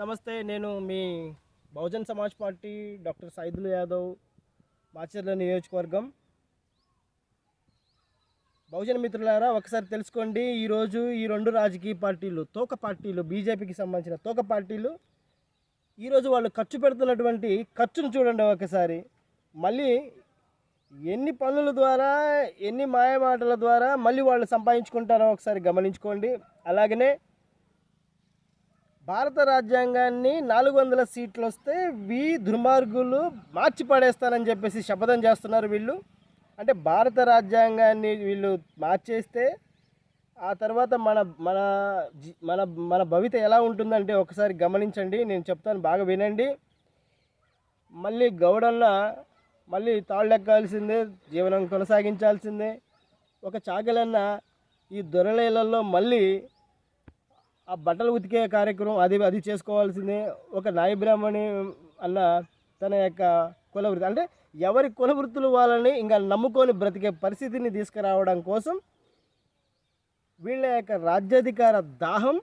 నమస్తే నేను మీ బహుజన్ సమాజ్ పార్టీ డాక్టర్ సైదుల్ యాదవ్ మాచర్ల నియోజకవర్గం. బహుజన మిత్రులారా ఒకసారి తెలుసుకోండి ఈరోజు ఈ రెండు రాజకీయ పార్టీలు తోక పార్టీలు బీజేపీకి సంబంధించిన తోక పార్టీలు. ఈరోజు వాళ్ళు ఖర్చు పెడుతున్నటువంటి ఖర్చును చూడండి ఒకసారి. మళ్ళీ ఎన్ని పనుల ద్వారా ఎన్ని మాయమాటల ద్వారా మళ్ళీ వాళ్ళు సంపాదించుకుంటారో ఒకసారి గమనించుకోండి. అలాగనే భారత రాజ్యాంగాన్ని నాలుగు వందల సీట్లు వస్తే వీ దుర్మార్గులు మార్చి పడేస్తానని చెప్పేసి శపథం చేస్తున్నారు వీళ్ళు. అంటే భారత రాజ్యాంగాన్ని వీళ్ళు మార్చేస్తే ఆ తర్వాత మన మన జీ- మన మన భవిత ఎలా ఉంటుందంటే ఒకసారి గమనించండి నేను చెప్తాను బాగా వినండి. మళ్ళీ గౌడన్న మళ్ళీ తాళ్ళెక్కాల్సిందే జీవనం కొనసాగించాల్సిందే. ఒక చాకలన్న ఈ దొరలేలలో మళ్ళీ ఆ బట్టలు ఉతికే కార్యక్రమం అది అది చేసుకోవాల్సిందే. ఒక నాయ బ్రాహ్మణి అన్న తన యొక్క కులవృత్తి అంటే ఎవరి కుల వృత్తులు వాళ్ళని ఇంకా నమ్ముకొని బ్రతికే పరిస్థితిని తీసుకురావడం కోసం వీళ్ళ యొక్క రాజ్యాధికార దాహం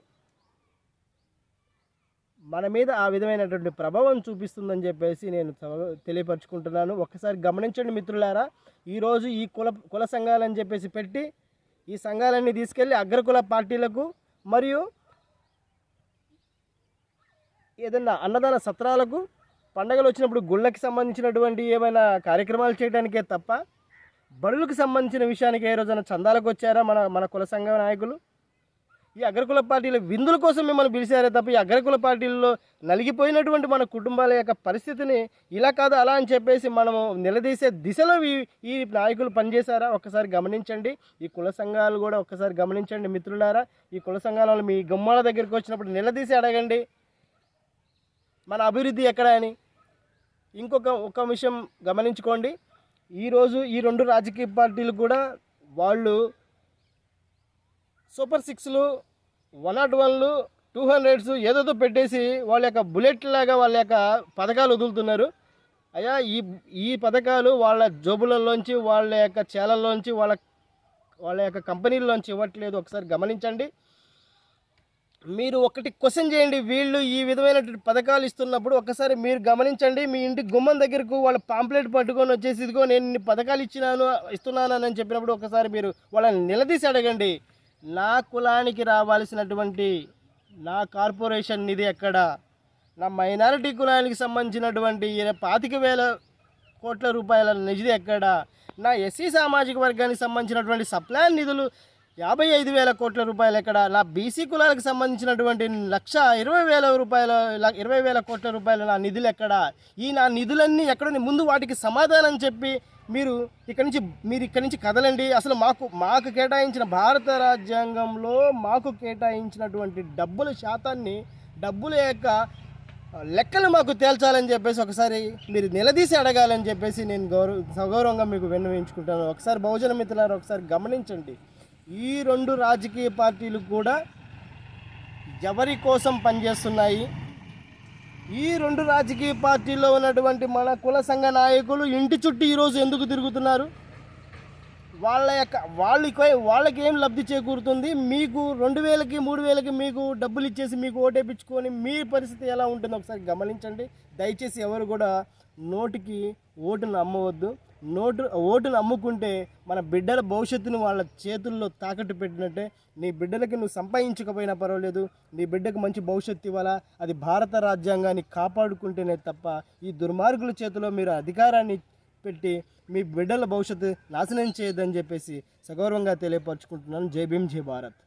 మన మీద ఆ విధమైనటువంటి ప్రభావం చూపిస్తుందని చెప్పేసి నేను తెలియపరచుకుంటున్నాను. ఒక్కసారి గమనించండి మిత్రులారా ఈరోజు ఈ కుల కుల సంఘాలని చెప్పేసి పెట్టి ఈ సంఘాలన్నీ తీసుకెళ్ళి అగ్రకుల పార్టీలకు మరియు ఏదైనా అన్నదాన సత్రాలకు పండగలు వచ్చినప్పుడు గుళ్ళకి సంబంధించినటువంటి ఏమైనా కార్యక్రమాలు చేయడానికే తప్ప బడులకు సంబంధించిన విషయానికి ఏ రోజైనా చందాలకు వచ్చారా మన మన కుల సంఘ నాయకులు? ఈ అగ్రకుల పార్టీల విందుల కోసం మిమ్మల్ని పిలిచారే తప్ప ఈ అగ్రకుల పార్టీల్లో నలిగిపోయినటువంటి మన కుటుంబాల యొక్క పరిస్థితిని ఇలా కాదు అలా అని చెప్పేసి మనము నిలదీసే దిశలో ఈ ఈ నాయకులు పనిచేశారా? ఒక్కసారి గమనించండి. ఈ కుల సంఘాలు కూడా ఒక్కసారి గమనించండి మిత్రులారా. ఈ కుల సంఘాల వాళ్ళు మీ గుమ్మాల దగ్గరికి వచ్చినప్పుడు నిలదీసి అడగండి. మన అభివృద్ధి ఎక్కడ అని ఇంకొక ఒక విషయం గమనించుకోండి. ఈరోజు ఈ రెండు రాజకీయ పార్టీలు కూడా వాళ్ళు సూపర్ సిక్స్లు వన్ నాట్ వన్లు టూ హండ్రెడ్స్ ఏదేదో పెట్టేసి వాళ్ళ యొక్క బుల్లెట్ లాగా వాళ్ళ యొక్క పథకాలు వదులుతున్నారు. అయ్యా ఈ ఈ పథకాలు వాళ్ళ జోబులలోంచి వాళ్ళ యొక్క చేలల్లోంచి వాళ్ళ వాళ్ళ యొక్క కంపెనీల్లోంచి ఇవ్వట్లేదు. ఒకసారి గమనించండి. మీరు ఒకటి క్వశ్చన్ చేయండి వీళ్ళు ఈ విధమైనటువంటి పథకాలు ఇస్తున్నప్పుడు ఒకసారి మీరు గమనించండి మీ ఇంటి గుమ్మం దగ్గరకు వాళ్ళ పాంప్లెట్ పట్టుకొని వచ్చేసి ఇదిగో నేను ఇన్ని పథకాలు ఇచ్చినాను ఇస్తున్నాను అని చెప్పినప్పుడు ఒకసారి మీరు వాళ్ళని నిలదీసి అడగండి. నా కులానికి రావాల్సినటువంటి నా కార్పొరేషన్ నిధి ఎక్కడ? నా మైనారిటీ కులానికి సంబంధించినటువంటి పాతిక వేల కోట్ల రూపాయల నిధి ఎక్కడ? నా ఎస్సీ సామాజిక వర్గానికి సంబంధించినటువంటి సప్లాన్ నిధులు యాభై ఐదు వేల కోట్ల రూపాయలు ఎక్కడ? నా బీసీ కులాలకు సంబంధించినటువంటి లక్ష ఇరవై వేల రూపాయల ఇరవై వేల కోట్ల రూపాయల నా నిధులు ఎక్కడ? ఈ నా నిధులన్నీ ఎక్కడ ముందు వాటికి సమాధానం చెప్పి మీరు ఇక్కడి నుంచి మీరు ఇక్కడి నుంచి కదలండి. అసలు మాకు మాకు కేటాయించిన భారత రాజ్యాంగంలో మాకు కేటాయించినటువంటి డబ్బుల శాతాన్ని డబ్బుల యొక్క లెక్కలు మాకు తేల్చాలని చెప్పేసి ఒకసారి మీరు నిలదీసి అడగాలని చెప్పేసి నేను గౌరవ సగౌరవంగా మీకు విన్నవించుకుంటాను ఒకసారి బహుజన మిత్రులారు ఒకసారి గమనించండి. ఈ రెండు రాజకీయ పార్టీలు కూడా ఎవరి కోసం పనిచేస్తున్నాయి? ఈ రెండు రాజకీయ పార్టీల్లో ఉన్నటువంటి మన కుల సంఘ నాయకులు ఇంటి చుట్టూ ఈరోజు ఎందుకు తిరుగుతున్నారు? వాళ్ళ యొక్క వాళ్ళకి వాళ్ళకి ఏం లబ్ధి చేకూరుతుంది? మీకు రెండు వేలకి మూడు వేలకి మీకు డబ్బులు ఇచ్చేసి మీకు ఓటేపించుకొని మీ పరిస్థితి ఎలా ఉంటుందో ఒకసారి గమనించండి. దయచేసి ఎవరు కూడా నోటికి ఓటును అమ్మవద్దు. నోటు ఓటును అమ్ముకుంటే మన బిడ్డల భవిష్యత్తును వాళ్ళ చేతుల్లో తాకట్టు పెట్టినట్టే నీ బిడ్డలకి నువ్వు సంపాదించకపోయినా పర్వాలేదు నీ బిడ్డకు మంచి భవిష్యత్తు ఇవ్వాలా అది భారత రాజ్యాంగాన్ని కాపాడుకుంటేనే తప్ప ఈ దుర్మార్గుల చేతిలో మీరు అధికారాన్ని పెట్టి మీ బిడ్డల భవిష్యత్తు నాశనం చేయదని చెప్పేసి సగౌరవంగా తెలియపరచుకుంటున్నాను. జై భీమ్ జై భారత్.